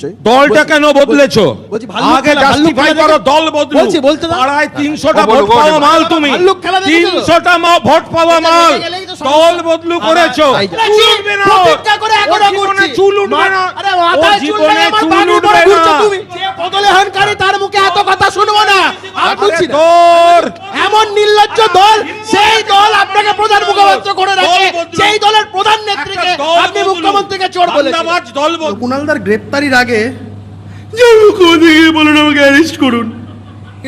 দলটা কেন বদলেছো? আগে জাস্টিফাই করো দল বদলু বলতে দাও। পাড়ায় 300টা ভোট পাওয়া মাল তুমি। ভাল্লুক খেলা দেখেছ? তো? 300টা মা- ভোট পাওয়া মাল। দল বদলু করেছ। চুল উঠবে না। জীবনে চুল উঠবে না। তার মুখে এত কথা শুনব না। এমন নির্লজ্জ দল প্রধান মুখপাত্র করে রাখে। সেই দলের প্রধান নেত্রীকে আপনি মুখ্যমন্ত্রীকে চোর বলেছেন। ধান্দাবাজ দল কুণালদার গ্রেপ্তারির আগে বলুন আমাকে অ্যারেস্ট করুন।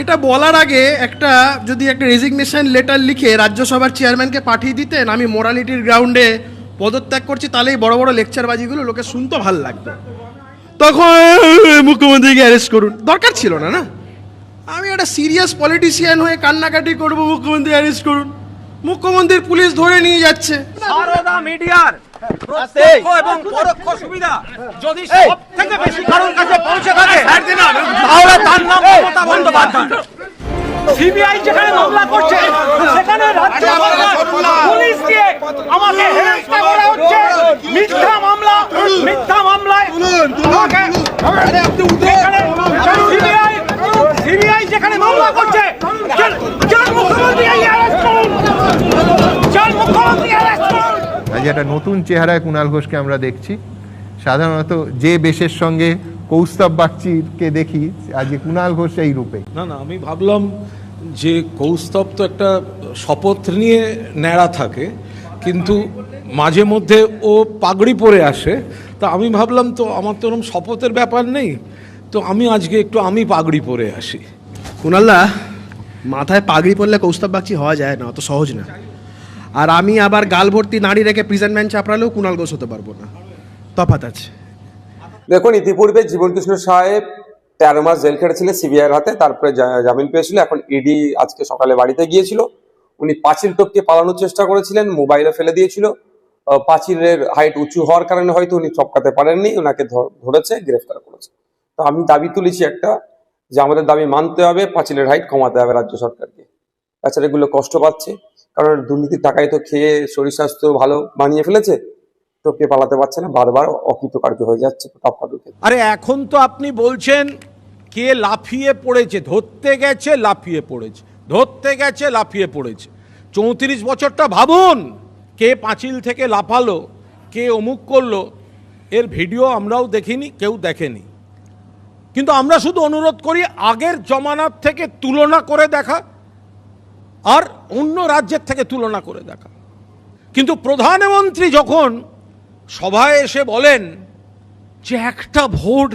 এটা বলার আগে একটা যদি একটা রেজিগনেশন লেটার লিখে রাজ্যসভার চেয়ারম্যানকে পাঠিয়ে দিতেন আমি মোরালিটির গ্রাউন্ডে পদত্যাগ করছি তাহলেই বড় বড় লেকচারবাজিগুলো লোকে শুনতে ভালো লাগতো। তখন মুখ্যমন্ত্রীকে অ্যারেস্ট করুন। দরকার ছিল না না? আমি একটা সিরিয়াস পলিটিশিয়ান হয়ে কান্নাকাটি করব মুখ্যমন্ত্রী অ্যারেস্ট করুন। মুখ্যমন্ত্রীর পুলিশ ধরে নিয়ে যাচ্ছে। সারদা মিডিয়ার প্রত্যক্ষ এবং পরোক্ষ সুবিধা যদি সব থেকে বেশি কারোর কাছে পৌঁছে থাকে তাহলে তার নাম মমতা বন্দ্যোপাধ্যায়। সিবিআই যেখানে মামলা করছে সেখানে রাজ্য সরকার পুলিশ দিয়ে আমাকে হেনস্থা করা হচ্ছে। মিথ্যা মামলা মিথ্যা মামলায় আমাকে সিবিআই সিবিআই যেখানে মামলা করছে যার- যার মুখ্যমন্ত্রী অ্যারেস্ট করুন যার মুখ্যমন্ত্রী অ্যারেস্ট আজ একটা নতুন চেহারায় কুণাল ঘোষকে আমরা দেখছি। সাধারণত যে বেশের সঙ্গে কৌস্তব বাগচিকে দেখি আজকে কুণাল ঘোষ এই রূপে। না না আমি ভাবলাম যে কৌস্তব তো একটা শপথ নিয়ে ন্যাড়া থাকে কিন্তু মাঝে মধ্যে ও পাগড়ি পরে আসে। তা আমি ভাবলাম তো আমার তো ওরকম শপথের ব্যাপার নেই তো আমি আজকে একটু আমি পাগড়ি পরে আসি। কুণালদা মাথায় পাগড়ি পরলে কৌস্তব বাগচি হওয়া যায় না অত সহজ না। আর আমি আবার গাল ভর্তি নাড়ি রেখে প্রিজন ম্যান চাপড়ালেও কুণাল ঘোষ হতে পারব না। তফাৎ আছে। দেখুন, ইতিপূর্বে জীবন কৃষ্ণ সাহেব তেরো মাস জেল খেটেছিলেন সিবিআইয়ের হাতে, তারপরে জামিন পেয়েছিল, এখন ইডি আজকে সকালে বাড়িতে গিয়েছিল। উনি পাঁচিল টপকে পালানোর চেষ্টা করেছিলেন মোবাইলে ফেলে দিয়েছিল। পাঁচিলের হাইট উঁচু হওয়ার কারণে হয়তো উনি চপকাতে পারেননি ওনাকে ধরেছে, গ্রেফতার করেছে। তো আমি দাবি তুলেছি একটা, যে আমাদের দাবি মানতে হবে, পাঁচিলের হাইট কমাতে হবে রাজ্য সরকারকে। তাছাড়া এগুলো কষ্ট পাচ্ছে। কারণ দুর্নীতির টাকায় তো খেয়ে শরীর স্বাস্থ্য ভালো বানিয়ে ফেলেছে, তো কে পালাতে পারছে না, বারবার অকৃতকার্য হয়ে যাচ্ছে আরে এখন তো আপনি বলছেন, কে লাফিয়ে পড়েছে, ধরতে গেছে, লাফিয়ে পড়েছে, ধরতে গেছে, লাফিয়ে পড়েছে। চৌত্রিশ বছরটা ভাবুন, কে পাঁচিল থেকে লাফালো, কে অমুক করল, এর ভিডিও আমরাও দেখিনি, কেউ দেখেনি। কিন্তু আমরা শুধু অনুরোধ করি, আগের জমানার থেকে তুলনা করে দেখা আর অন্য রাজ্যের থেকে তুলনা করে দেখা। কিন্তু প্রধানমন্ত্রী যখন সভায় এসে বলেন যে একটা ভোট